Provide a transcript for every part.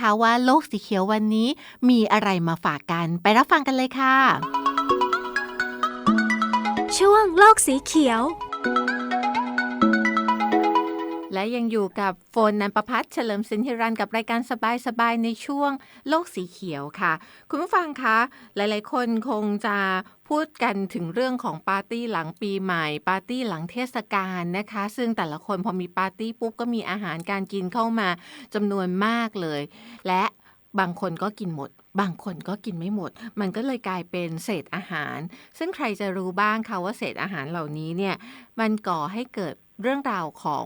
ะว่าโลกสีเขียววันนี้มีอะไรมาฝากกัน ไปรับฟังกันเลยค่ะ ช่วงโลกสีเขียว และยังอยู่กับโฟนนันประพัฒน์เฉลิมสินธิรันกับรายการสบายๆในช่วงโลกสีเขียวค่ะ คุณผู้ฟังคะ หลายๆ คนคงจะพูดกันถึงเรื่องของปาร์ตี้หลังปีใหม่ ปาร์ตี้หลังเทศกาลนะคะ ซึ่งแต่ละคนพอมีปาร์ตี้ปุ๊บก็มีอาหารการกินเข้ามาจำนวนมากเลย และบางคนก็กินหมด บางคนก็กินไม่หมด มันก็เลยกลายเป็นเศษอาหาร ซึ่งใครจะรู้บ้างคะว่าเศษอาหารเหล่านี้เนี่ยมันก่อให้เกิดเรื่องราวของ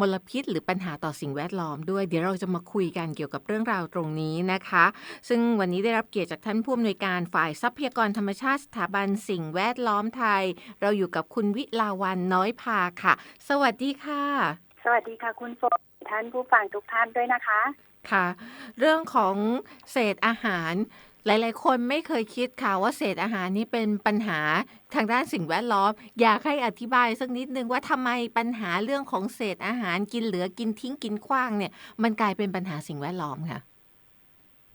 มลพิษ หรือปัญหาต่อสิ่งแวดล้อมด้วย เดี๋ยวเราจะมาคุยกันเกี่ยวกับเรื่องราวตรงนี้นะคะ ซึ่งวันนี้ได้รับเกียรติจากท่านผู้อำนวยการฝ่ายทรัพยากรธรรมชาติสถาบันสิ่งแวดล้อมไทย เราอยู่กับคุณวิลาวันน้อยพาค่ะ สวัสดีค่ะ สวัสดีค่ะคุณโฟนท่านผู้ฟังทุกท่านด้วยนะคะค่ะ เรื่องของเศษอาหาร หลาย ๆ คนไม่เคยคิดค่ะว่าเศษอาหารนี้เป็นปัญหาทางด้านสิ่งแวดล้อม อยากให้อธิบายสักนิดนึงว่าทำไมปัญหาเรื่องของเศษอาหารกินเหลือกินทิ้งกินขว้างเนี่ย มันกลายเป็นปัญหาสิ่งแวดล้อมค่ะ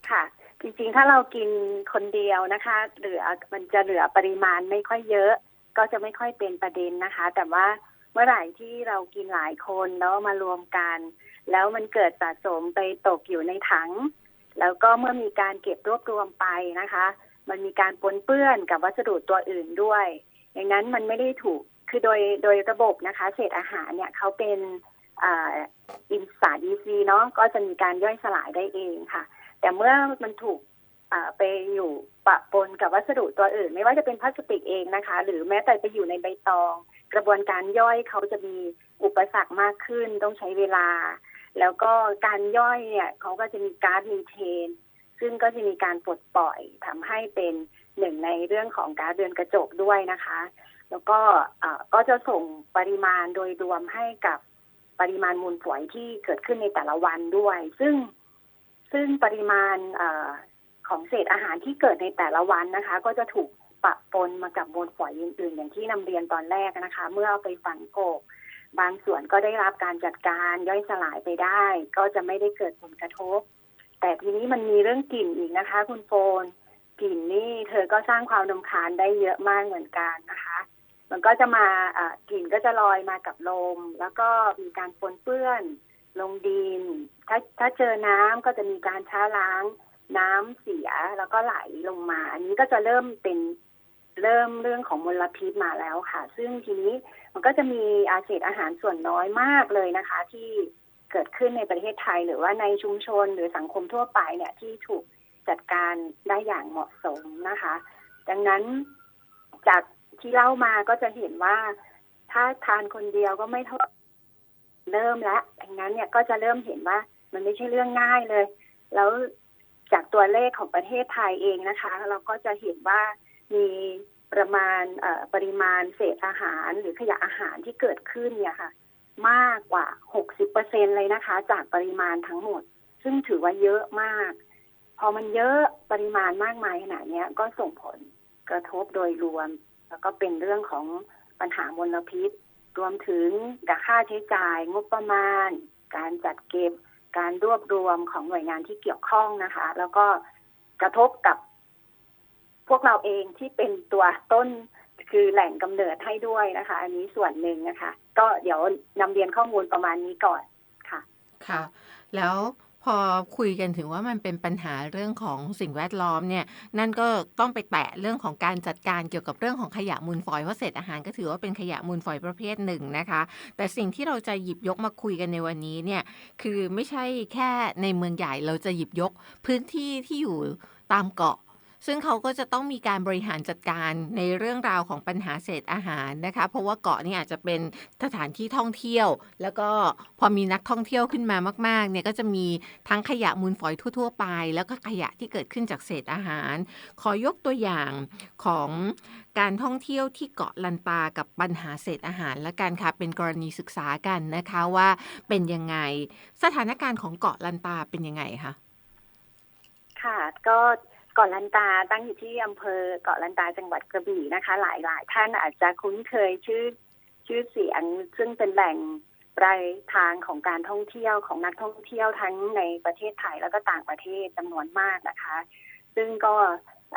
ค่ะ จริง ๆ ถ้าเรากินคนเดียวนะคะ เหลือมันจะเหลือปริมาณไม่ค่อยเยอะ ก็จะไม่ค่อยเป็นประเด็นนะคะ แต่ว่าเมื่อไหร่ที่เรากินหลายคนแล้วมารวมกัน แล้วมันเกิดสะสมไปตกอยู่ในถัง แล้วก็เมื่อมีการเก็บรวบรวมไปนะคะ มันมีการปนเปื้อนกับวัสดุตัวอื่นด้วยอย่างนั้นมันไม่ได้ถูกคือโดยโดยระบบนะคะ เศษอาหารเนี่ยเขาเป็นอินสาดีซีเนาะก็จะมีการย่อยสลายได้เองค่ะ แต่เมื่อมันถูกไปอยู่ปะปนกับวัสดุตัวอื่น ไม่ว่าจะเป็นพลาสติกเองนะคะ หรือแม้แต่ไปอยู่ในใบตอง กระบวนการย่อยเขาจะมีอุปสรรคมากขึ้น ต้องใช้เวลา แล้วก็การย่อยเนี่ยเขาก็จะมีกาซมีเทน ซึ่งก็จะมีการปลดปล่อยทำให้เป็นหนึ่งในเรื่องของกาซเรือนกระจกด้วยนะคะ แล้วก็ก็จะส่งปริมาณโดยรวมให้กับปริมาณมูลฝอยที่เกิดขึ้นในแต่ละวันด้วย ซึ่งซึ่งปริมาณอของเศษอาหารที่เกิดในแต่ละวันนะคะ ก็จะถูกปะปนมากับมูลฝอยอื่นๆ อย่างที่นำเรียนตอนแรกนะคะ เมื่อเอาไปฝังโกก บางส่วนก็ได้รับการจัดการย่อยสลายไปได้ ก็จะไม่ได้เกิดผลกระทบ แต่ทีนี้มันมีเรื่องกลิ่นอีกนะคะ คุณโฟนกลิ่นนี่เธอก็สร้างความนำคาญได้เยอะมากเหมือนกันนะคะ มันก็จะมากลิ่นก็จะลอยมากับลม แล้วก็มีการปนเปื้อนลงดิน ถ้าถ้าเจอน้ำก็จะมีการช้าล้าง น้ำเสียแล้วก็ไหลลงมา อันนี้ก็จะเริ่มเป็นเริ่มเรื่องของมลพิษมาแล้วค่ะ ซึ่งทีนี้ มันก็จะมีอาเศษอาหารส่วนน้อยมากเลยนะคะ ที่เกิดขึ้นในประเทศไทย หรือว่าในชุมชนหรือสังคมทั่วไปเนี่ยที่ถูกจัดการได้อย่างเหมาะสมนะคะ ดังนั้นจากที่เล่ามาก็จะเห็นว่าถ้าทานคนเดียวก็ไม่เท่าเริ่มแล้วดังนั้นเนี่ยก็จะเริ่มเห็นว่ามันไม่ใช่เรื่องง่ายเลย แล้วจากตัวเลขของประเทศไทยเองนะคะ เราก็จะเห็นว่ามี ประมาณปริมาณเศษอาหารหรือขยะอาหารที่เกิดขึ้นเนี่ยค่ะ มากกว่า 60เปอร์เซ็นเลยนะคะ จากปริมาณทั้งหมด ซึ่งถือว่าเยอะมาก พอมันเยอะปริมาณมากมายขนาดนี้ก็ส่งผลกระทบโดยรวม แล้วก็เป็นเรื่องของปัญหามลพิษ รวมถึงกับค่าใช้จ่ายงบประมาณ การจัดเก็บ การรวบรวมของหน่วยงานที่เกี่ยวข้องนะคะ แล้วก็กระทบกับ พวกเราเองที่เป็นตัวต้นคือแหล่งกำเนิดให้ด้วยนะคะ อันนี้ส่วนหนึ่งนะคะ ก็เดี๋ยวนำเรียนข้อมูลประมาณนี้ก่อนค่ะ ค่ะ แล้วพอคุยกันถึงว่ามันเป็นปัญหาเรื่องของสิ่งแวดล้อมเนี่ย นั่นก็ต้องไปแตะเรื่องของการจัดการเกี่ยวกับเรื่องของขยะมูลฝอยเพราะเศษอาหารก็ถือว่าเป็นขยะมูลฝอยประเภทหนึ่งนะคะ แต่สิ่งที่เราจะหยิบยกมาคุยกันในวันนี้เนี่ย คือไม่ใช่แค่ในเมืองใหญ่เราจะหยิบยกพื้นที่ที่อยู่ตามเกาะ ซึ่งเขาก็จะต้องมีการบริหารจัดการในเรื่องราวของปัญหาเศษอาหารนะคะ เพราะว่าเกาะนี่อาจจะเป็นสถานที่ท่องเที่ยว แล้วก็พอมีนักท่องเที่ยวขึ้นมามากๆเนี่ยก็จะมีทั้งขยะมูลฝอยทั่ว ๆ ไป แล้วก็ขยะที่เกิดขึ้นจากเศษอาหาร ขอยกตัวอย่างของการท่องเที่ยวที่เกาะลันตากับปัญหาเศษอาหารและกันค่ะเป็นกรณีศึกษากันนะคะว่าเป็นยังไงสถานการณ์ของเกาะลันตาเป็นยังไงคะค่ะก็ เกาะลันตาตั้งอยู่ที่อำเภอเกาะลันตาจังหวัดกระบี่นะคะ หลายหลายท่านอาจจะคุ้นเคยชื่อชื่อเสียง ซึ่งเป็นแหล่งปลายทางของการท่องเที่ยวของนักท่องเที่ยวทั้งในประเทศไทยแล้วก็ต่างประเทศจำนวนมากนะคะ ซึ่งก็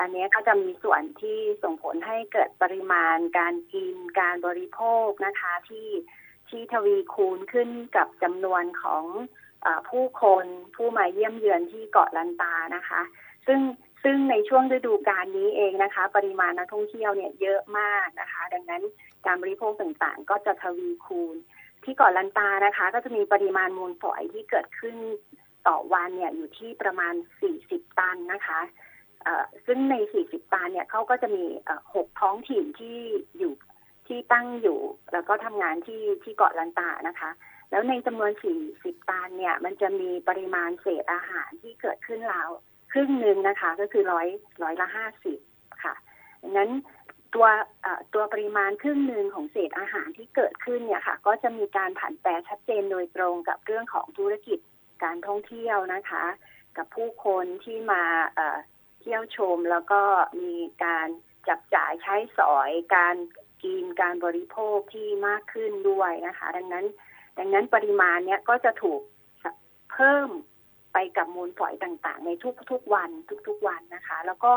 อันนี้ก็จะมีส่วนที่ส่งผลให้เกิดปริมาณการกินการบริโภคนะคะที่ที่ทวีคูณขึ้นกับจำนวนของอผู้คนผู้มาเยี่ยมเยือนที่เกาะลันตานะคะ ซึ่ง ซึ่งในช่วงฤดูกาลนี้เองนะคะ ปริมาณนักท่องเที่ยวเนี่ยเยอะมากนะคะ ดังนั้นการบริโภคต่างๆ ก็จะทวีคูณ ที่เกาะลันตานะคะ ก็จะมีปริมาณมูลฝอยที่เกิดขึ้นต่อวันเนี่ยอยู่ที่ประมาณ 40 ตันนะคะเอ่อซึ่งใน 40 ตันเนี่ยเขาก็จะมีเอ่อหกท้องถิ่นที่อยู่ที่ตั้งอยู่ แล้วก็ทำงานที่ที่เกาะลันตานะคะ แล้วในจำนวน 40 ตันเนี่ย มันจะมีปริมาณเศษอาหารที่เกิดขึ้นราว ครึ่งหนึ่งนะคะ ก็คือร้อยร้อยละห้าสิบค่ะดังนั้นตัวตัวปริมาณครึ่งหนึ่งของเศษอาหารที่เกิดขึ้นเนี่ยค่ะ ก็จะมีการผันแปรชัดเจนโดยตรงกับเรื่องของธุรกิจการท่องเที่ยวนะคะ กับผู้คนที่มาเที่ยวชมแล้วก็มีการจับจ่ายใช้สอยการกินการบริโภคที่มากขึ้นด้วยนะคะ ดังนั้น ดังนั้นปริมาณเนี้ยก็จะถูกเพิ่ม ไปกับมูลฝอยต่างๆ ในทุกๆวันทุกๆวันนะคะ แล้วก็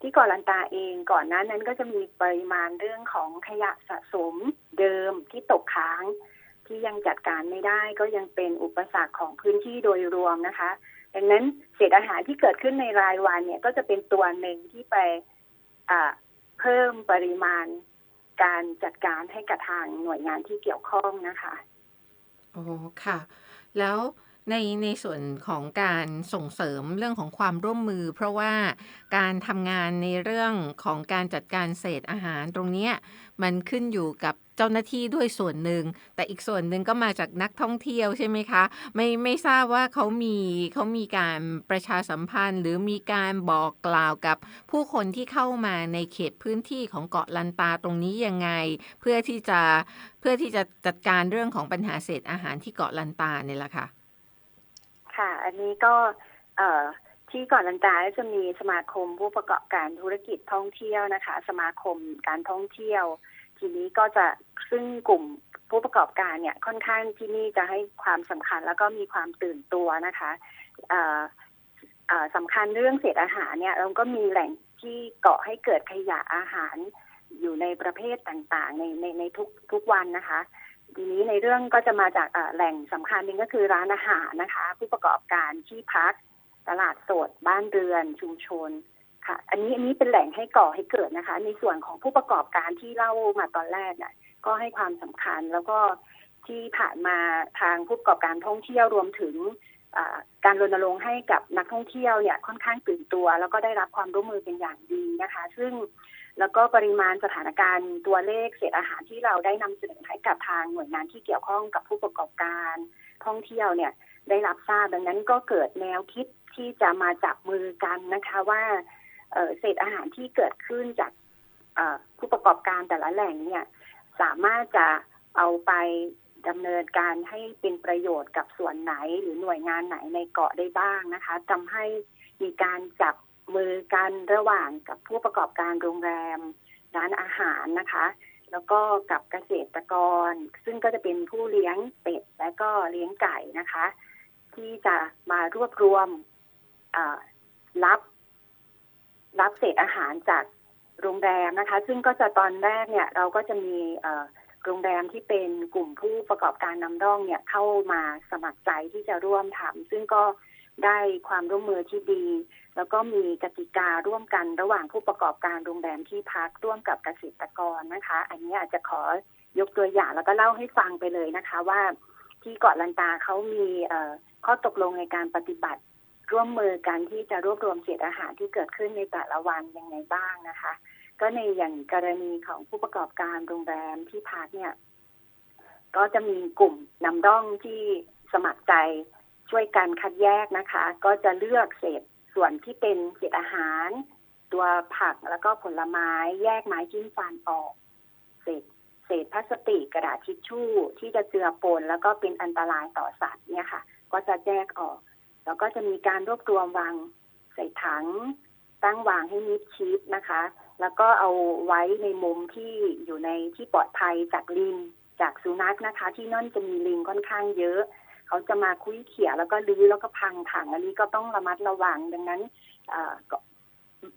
ที่กาะลันตาเองก่อนหน้านั้นก็จะมีปริมาณเรื่องของขยะสะสมเดิมที่ตกค้าง ที่ยังจัดการไม่ได้ก็ยังเป็นอุปสรรคของพื้นที่โดยรวมนะคะ ดังนั้นเศษอาหารที่เกิดขึ้นในรายวันเนี่ยก็จะเป็นตัวหนึ่งที่ไปเพิ่มปริมาณการจัดการให้กับทางหน่วยงานที่เกี่ยวข้องนะคะโอ้ค่ะ แล้ว ในในส่วนของการส่งเสริมเรื่องของความร่วมมือ เพราะว่าการทำงานในเรื่องของการจัดการเศษอาหารตรงนี้มันขึ้นอยู่กับเจ้าหน้าที่ด้วยส่วนหนึ่ง แต่อีกส่วนหนึ่งก็มาจากนักท่องเที่ยวใช่ไหมคะ ไม่ไม่ทราบว่าเขามีเขามีการประชาสัมพันธ์ หรือมีการบอกกล่าวกับผู้คนที่เข้ามาในเขตพื้นที่ของเกาะลันตาตรงนี้ยังไง เพื่อที่จะเพื่อที่จะจัดการเรื่องของปัญหาเศษอาหารที่เกาะลันตาเนี่ยแหละค่ะ ค่ะ อันนี้ก็เอที่เก่อนลันตาจะมีสมาคมผู้ประกอบการธุรกิจท่องเที่ยวนะคะ สมาคมการท่องเที่ยว ทีนี้ก็จะซึ่งกลุ่มผู้ประกอบการเนี่ยค่อนข้างที่นี่จะให้ความสำคัญแล้วก็มีความตื่นตัวนะคะเออเออสำคัญเรื่องเศษอาหารเนี่ยเราก็มีแหล่งที่เกาะให้เกิดขยะอาหารอยู่ในประเภทต่างๆ ในในในทุกทุกวันนะคะ ทีนี้ในเรื่องก็จะมาจากแหล่งสำคัญหนึ่งก็คือร้านอาหารนะคะ ผู้ประกอบการที่พัก ตลาดสด บ้านเรือนชุมชนค่ะ อันนี้อันนี้เป็นแหล่งให้ก่อให้เกิดนะคะ ในส่วนของผู้ประกอบการที่เล่ามาตอนแรกเนี่ยก็ให้ความสำคัญแล้วก็ที่ผ่านมาทางผู้ประกอบการท่องเที่ยวรวมถึงการรณรงค์ให้กับนักท่องเที่ยวเนี่ยค่อนข้างตื่นตัว แล้วก็ได้รับความร่วมมือเป็นอย่างดีนะคะ ซึ่ง แล้วก็ปริมาณสถานการณ์ตัวเลขเศษอาหารที่เราได้นำเสนอให้กับทางหน่วยงานที่เกี่ยวข้องกับผู้ประกอบการท่องเที่ยวเนี่ยได้รับทราบดังนั้นก็เกิดแนวคิดที่จะมาจับมือกันนะคะว่าเศษอาหารที่เกิดขึ้นจากผู้ประกอบการแต่ละแหล่งเนี่ยสามารถจะเอาไปดำเนินการให้เป็นประโยชน์กับส่วนไหนหรือหน่วยงานไหนในเกาะได้บ้างนะคะทำให้มีการจับ มือกันระหว่างกับผู้ประกอบการโรงแรม ร้านอาหารนะคะ แล้วก็กับเกษตรกร ซึ่งก็จะเป็นผู้เลี้ยงเป็ดและก็เลี้ยงไก่นะคะ ที่จะมารวบรวมรับ รับเศษอาหารจากโรงแรมนะคะ ซึ่งก็จะตอนแรกเนี่ย เราก็จะมีโรงแรมที่เป็นกลุ่มผู้ประกอบการนำร่องเนี่ยเข้ามาสมัครใจที่จะร่วมทำซึ่งก็ ได้ความร่วมมือที่ดี แล้วก็มีกติการ่วมกันระหว่างผู้ประกอบการโรงแรมที่พักร่วมกับเกษตรกรนะคะ อันนี้อาจจะขอยกตัวอย่างแล้วก็เล่าให้ฟังไปเลยนะคะ ว่าที่เกาะลันตาเขามีข้อตกลงในการปฏิบัติร่วมมือกันที่จะรวบรวมเศษอาหารที่เกิดขึ้นในแต่ละวันยังไงบ้างนะคะ ก็ในอย่างกรณีของผู้ประกอบการโรงแรมที่พักเนี่ย ก็จะมีกลุ่มนำร่องที่สมัครใจ ช่วยกันคัดแยกนะคะ ก็จะเลือกเศษส่วนที่เป็นเศษอาหาร ตัวผักแล้วก็ผลไม้แยกไม้จิ้มฟันออก เศษเศษพลาสติกกระดาษทิชชู่ที่จะเจือปนแล้วก็เป็นอันตรายต่อสัตว์เนี่ยค่ะ ก็จะแยกออก แล้วก็จะมีการรวบรวมวางใส่ถัง ตั้งวางให้มิดชิดนะคะ แล้วก็เอาไว้ในมุมที่อยู่ในที่ปลอดภัยจากลิงจากสุนัขนะคะ ที่นั่นจะมีลิงค่อนข้างเยอะ เขาจะมาคุยเขี่ยแล้วก็ลื้อแล้วก็พังถังอันนี้ก็ต้องระมัดระวังดังนั้น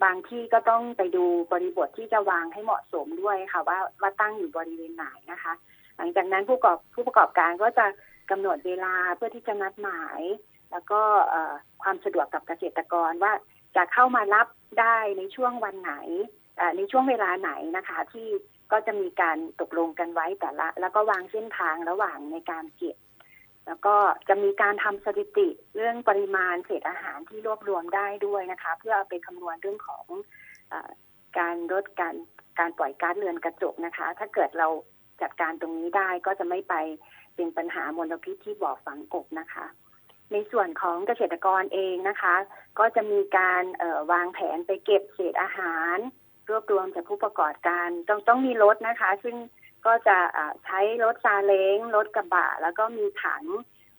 บางที่ก็ต้องไปดูบริบทที่จะวางให้เหมาะสมด้วยค่ะ ว่าว่าตั้งอยู่บริเวณไหนนะคะ หลังจากนั้นผู้ประกอบผู้ประกอบการก็จะกำหนดเวลาเพื่อที่จะนัดหมาย แล้วก็ความสะดวกกับเกษตรกรว่าจะเข้ามารับได้ในช่วงวันไหนในช่วงเวลาไหนนะคะที่ก็จะมีการตกลงกันไว้แต่ละ แล้วก็วางเส้นทางระหว่างในการเก็บ แล้วก็จะมีการทำสถิติเรื่องปริมาณเศษอาหารที่รวบรวมได้ด้วยนะคะ เพื่อเอาไปคำนวณเรื่องของอการลดการการปล่อยก๊าซเรือนกระจกนะคะ ถ้าเกิดเราจัดการตรงนี้ได้ก็จะไม่ไปเป็นปัญหามลพิษที่บ่อฝังกบนะคะ ในส่วนของเกษตรกรเองนะคะ ก็จะมีการวางแผนไปเก็บเศษอาหาร รวบรวมจากผู้ประกอบการต้องต้องมีรถนะคะ ซึ่ง ก็จะใช้รถซาเล้งรถกระบะ แล้วก็มีถัง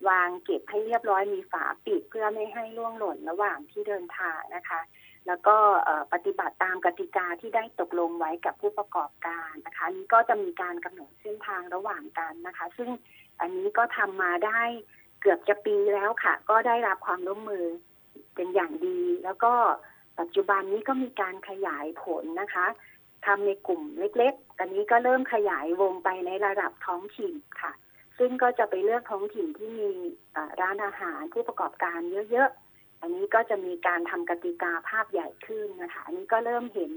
วางเก็บให้เรียบร้อยมีฝาปิดเพื่อไม่ให้ล่วงหล่นระหว่างที่เดินทางนะคะ แล้วก็ปฏิบัติตามกติกาที่ได้ตกลงไว้กับผู้ประกอบการนะคะ นี้ก็จะมีการกำหนดเส้นทางระหว่างกันนะคะ ซึ่งอันนี้ก็ทำมาได้เกือบจะปีแล้วค่ะ ก็ได้รับความร่วมมือเป็นอย่างดี แล้วก็ปัจจุบันนี้ก็มีการขยายผลนะคะ ทำในกลุ่มเล็กๆ ตอนนี้ก็เริ่มขยายวงไปในระดับท้องถิ่นค่ะ ซึ่งก็จะไปเลือกท้องถิ่นที่มีร้านอาหารผู้ประกอบการเยอะๆ อันนี้ก็จะมีการทำกติกาภาพใหญ่ขึ้นนะคะ อันนี้ก็เริ่มเห็น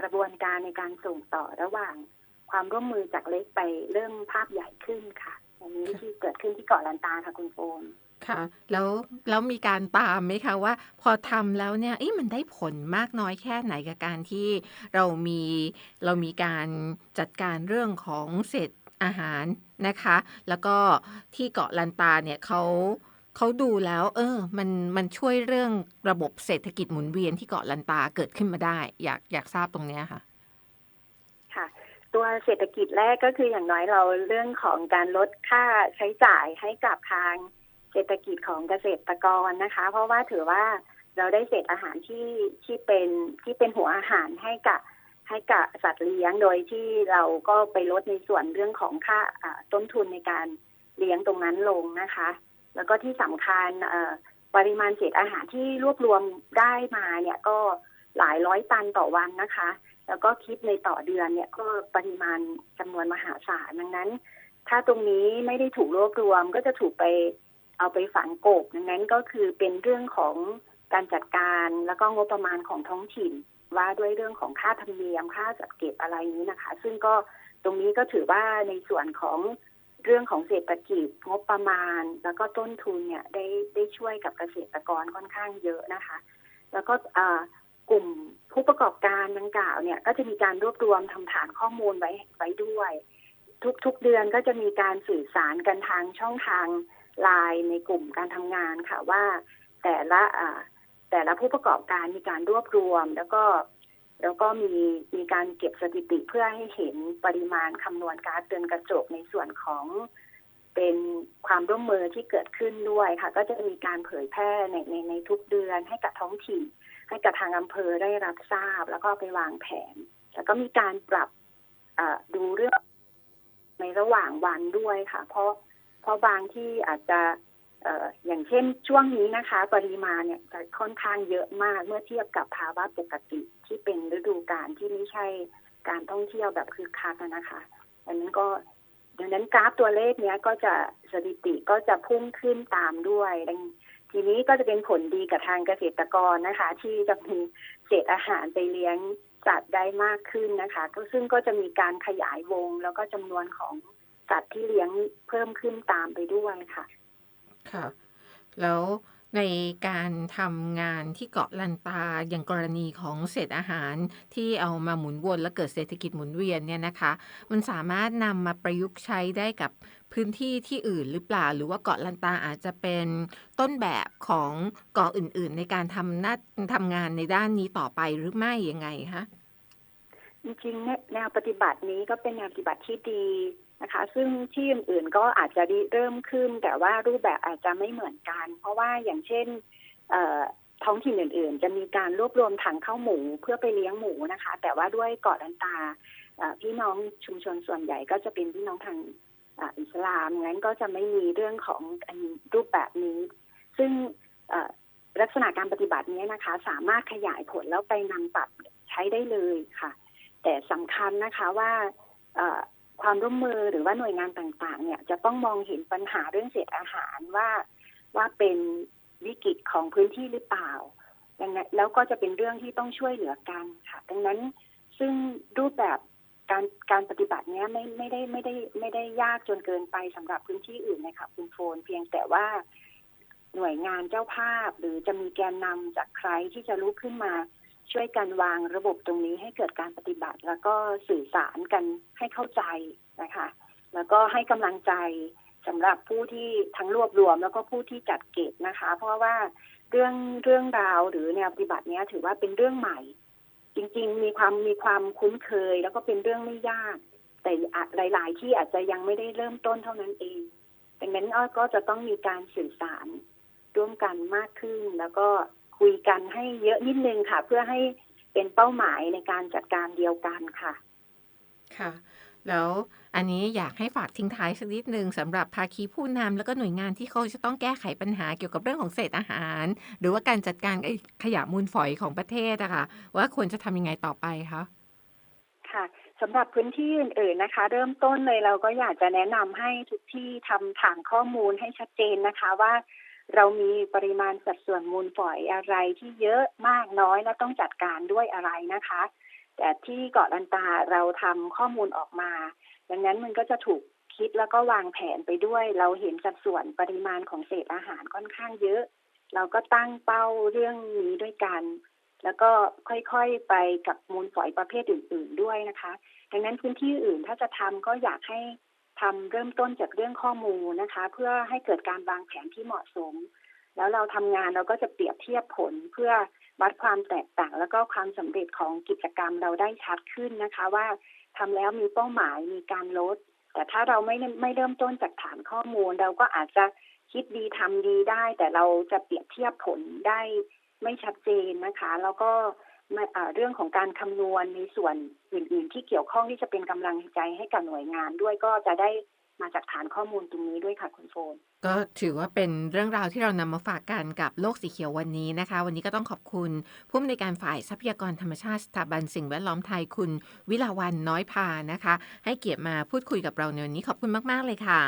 กระบวนการในการส่งต่อระหว่างความร่วมมือจากเล็กไปเริ่มภาพใหญ่ขึ้นค่ะ อันนี้ที่เกิดขึ้นที่เกาะลันตาค่ะคุณโฟน ค่ะ แล้วแล้วมีการตามไหมคะว่า พอทำแล้วเนี่ยเอ๊ะมันได้ผลมากน้อยแค่ไหนกับการที่เรามีเรามีการจัดการเรื่องของเศษอาหารนะคะ แล้วก็ที่เกาะลันตาเนี่ยเขาเขาดูแล้ว เออ มันมันช่วยเรื่องระบบเศรษฐกิจหมุนเวียนที่เกาะลันตาเกิดขึ้นมาได้ อยากอยากทราบตรงเนี้ยค่ะ ค่ะ ตัวเศรษฐกิจแรกก็คืออย่างน้อยเราเรื่องของการลดค่าใช้จ่ายให้กับทาง เศรษฐกิจของเกษตรกรนะคะ เพราะว่าถือว่าเราได้เศษอาหารที่ที่เป็นที่เป็นหัวอาหารให้กับให้กับสัตว์เลี้ยงโดยที่เราก็ไปลดในส่วนเรื่องของค่าต้นทุนในการเลี้ยงตรงนั้นลงนะคะ แล้วก็ที่สำคัญปริมาณเศษอาหารที่รวบรวมได้มาเนี่ยก็หลายร้อยตันต่อวันนะคะ แล้วก็คิดในต่อเดือนเนี่ยก็ปริมาณจำนวนมหาศาลดังนั้น ถ้าตรงนี้ไม่ได้ถูกรวบรวมก็จะถูกไป เอาไปฝังกบดังนั้นก็คือเป็นเรื่องของการจัดการแล้วก็งบประมาณของท้องถิ่น ว่าด้วยเรื่องของค่าธรรมเนียมค่าจัดเก็บอะไรนี้นะคะ ซึ่งก็ตรงนี้ก็ถือว่าในส่วนของเรื่องของเศรษฐกิจงบประมาณ แล้วก็ต้นทุนเนี่ยได้ได้ช่วยกับเกษตรกรค่อนข้างเยอะนะคะ แล้วก็กลุ่มผู้ประกอบการดังกล่าวเนี่ย ก็จะมีการรวบรวมทำฐานข้อมูลไว้ไว้ด้วย ทุกๆเดือนก็จะมีการสื่อสารกันทางช่องทาง ไลน์ในกลุ่มการทำงานค่ะว่าแต่ละแต่ละผู้ประกอบการมีการรวบรวม แล้วก็แล้วก็มีมีการเก็บสถิติเพื่อให้เห็นปริมาณคำนวณการเตือนกระจกในส่วนของเป็นความร่วมมือที่เกิดขึ้นด้วยค่ะ ก็จะมีการเผยแพร่ในในในทุกเดือนให้กับท้องถิ่น ให้กับทางอำเภอได้รับทราบ แล้วก็ไปวางแผน แล้วก็มีการปรับดูเรื่องในระหว่างวันด้วยค่ะ เพราะ เพราะบางที่อาจจะอย่างเช่นช่วงนี้นะคะ ปริมาณเนี่ยจะค่อนข้างเยอะมากเมื่อเทียบกับภาวะปกติที่เป็นฤดูกาลที่ไม่ใช่การท่องเที่ยวแบบคึกคักนะคะดังนั้นก็ดังนั้นกราฟตัวเลขเนี้ยก็จะสถิติก็จะพุ่งขึ้นตามด้วยดังทีนี้ก็จะเป็นผลดีกับทางเกษตรกรนะคะ ที่จะมีเศษอาหารไปเลี้ยงสัตว์ได้มากขึ้นนะคะ ก็ซึ่งก็จะมีการขยายวงแล้วก็จำนวนของ สัตว์ที่เลี้ยงเพิ่มขึ้นตามไปด้วยค่ะ ค่ะ แล้วในการทำงานที่เกาะลันตาอย่างกรณีของเศษอาหารที่เอามาหมุนวนและเกิดเศรษฐกิจหมุนเวียนเนี่ยนะคะ มันสามารถนำมาประยุกต์ใช้ได้กับพื้นที่ที่อื่นหรือเปล่า หรือว่าเกาะลันตาอาจจะเป็นต้นแบบของเกาะอื่น ๆ ในการทำหน้าทำงานในด้านนี้ต่อไปหรือไม่ยังไงคะจริงๆเนี่ยแนวปฏิบัตินี้ก็เป็นแนวปฏิบัติที่ดี นะคะ ซึ่งที่อื่นๆก็อาจจะเริ่มขึ้น แต่ว่ารูปแบบอาจจะไม่เหมือนกัน เพราะว่าอย่างเช่นท้องถิ่นอื่น ๆ จะมีการรวบรวมถังข้าวหมูเพื่อไปเลี้ยงหมูนะคะ แต่ว่าด้วยเกาะลันตาพี่น้องชุมชนส่วนใหญ่ก็จะเป็นพี่น้องทางอ,อิสลามงั้นก็จะไม่มีเรื่องของรูปแบบนี้ ซึ่งลักษณะการปฏิบัตินี้นะคะ สามารถขยายผลแล้วไปนำปรับใช้ได้เลยค่ะ แต่สำคัญนะคะว่า ความร่วมมือหรือว่าหน่วยงานต่างๆ เนี่ยจะต้องมองเห็นปัญหาเรื่องเศษอาหารว่าว่าเป็นวิกฤตของพื้นที่หรือเปล่าดังนั้นแล้วก็จะเป็นเรื่องที่ต้องช่วยเหลือกันค่ะ ดังนั้นซึ่งรูปแบบการการปฏิบัติเนี้ยไม่ไม่ได้ไม่ได้ไม่ได้ยากจนเกินไปสำหรับพื้นที่อื่นนะคะคุณโฟน เพียงแต่ว่าหน่วยงานเจ้าภาพหรือจะมีแกนนำจากใครที่จะลุกขึ้นมา ช่วยกันวางระบบตรงนี้ให้เกิดการปฏิบัติ แล้วก็สื่อสารกันให้เข้าใจนะคะ แล้วก็ให้กำลังใจสำหรับผู้ที่ทั้งรวบรวม แล้วก็ผู้ที่จัดเก็บนะคะ เพราะว่าเรื่องเรื่องราวหรือแนวปฏิบัตินี้ถือว่าเป็นเรื่องใหม่ จริงๆ มีความมีความคุ้นเคย แล้วก็เป็นเรื่องไม่ยาก แต่หลาย ๆ ที่อาจจะยังไม่ได้เริ่มต้นเท่านั้นเองดังนั้นอ้อก็จะต้องมีการสื่อสารร่วมกันมากขึ้น แล้วก็ คุยกันให้เยอะนิดนึงค่ะ เพื่อให้เป็นเป้าหมายในการจัดการเดียวกันค่ะ ค่ะ แล้วอันนี้อยากให้ฝากทิ้งท้ายสักนิดนึงสำหรับภาคีผู้นำแล้วก็หน่วยงานที่เขาจะต้องแก้ไขปัญหาเกี่ยวกับเรื่องของเศษอาหาร หรือว่าการจัดการไอ้ขยะมูลฝอยของประเทศอะค่ะว่าควรจะทำยังไงต่อไปคะค่ะสำหรับพื้นที่อื่น ๆนะคะ เริ่มต้นเลยเราก็อยากจะแนะนำให้ทุกที่ทำฐานข้อมูลให้ชัดเจนนะคะว่า เรามีปริมาณสัดส่วนมูลฝอยอะไรที่เยอะมากน้อยและต้องจัดการด้วยอะไรนะคะ แต่ที่เกาะลันตาเราทำข้อมูลออกมา ดังนั้นมันก็จะถูกคิดแล้วก็วางแผนไปด้วย เราเห็นสัดส่วนปริมาณของเศษอาหารค่อนข้างเยอะ เราก็ตั้งเป้าเรื่องนี้ด้วยกัน แล้วก็ค่อยๆไปกับมูลฝอยประเภทอื่น ๆด้วยนะคะ ดังนั้นพื้นที่อื่นถ้าจะทำก็อยากให้ ทำเริ่มต้นจากเรื่องข้อมูลนะคะ เพื่อให้เกิดการวางแผนที่เหมาะสม แล้วเราทำงานเราก็จะเปรียบเทียบผลเพื่อวัดความแตกต่าง แล้วก็ความสำเร็จของกิจกรรมเราได้ชัดขึ้นนะคะ ว่าทำแล้วมีเป้าหมายมีการลด แต่ถ้าเราไม่ไม่เริ่มต้นจากฐานข้อมูล เราก็อาจจะคิดดีทำดีได้ แต่เราจะเปรียบเทียบผลได้ไม่ชัดเจนนะคะ แล้วก็ เรื่องของการคำนวณในส่วนอื่น ๆ ที่เกี่ยวข้องที่จะเป็นกำลังใจให้กับหน่วยงานด้วยก็จะได้มาจากฐานข้อมูลตรงนี้ด้วยค่ะคุณโฟน ก็ถือว่าเป็นเรื่องราวที่เรานำมาฝากกันกับโลกสีเขียววันนี้นะคะ วันนี้ก็ต้องขอบคุณ ผู้อำนวยการฝ่ายทรัพยากรธรรมชาติสถาบันสิ่งแวดล้อมไทยคุณ วิลาวันน้อยพานะคะ ให้เกียรติมาพูดคุยกับเราในวันนี้ขอบคุณมาก ๆ เลยค่ะ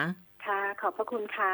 ค่ะ ขอบพระคุณค่ะ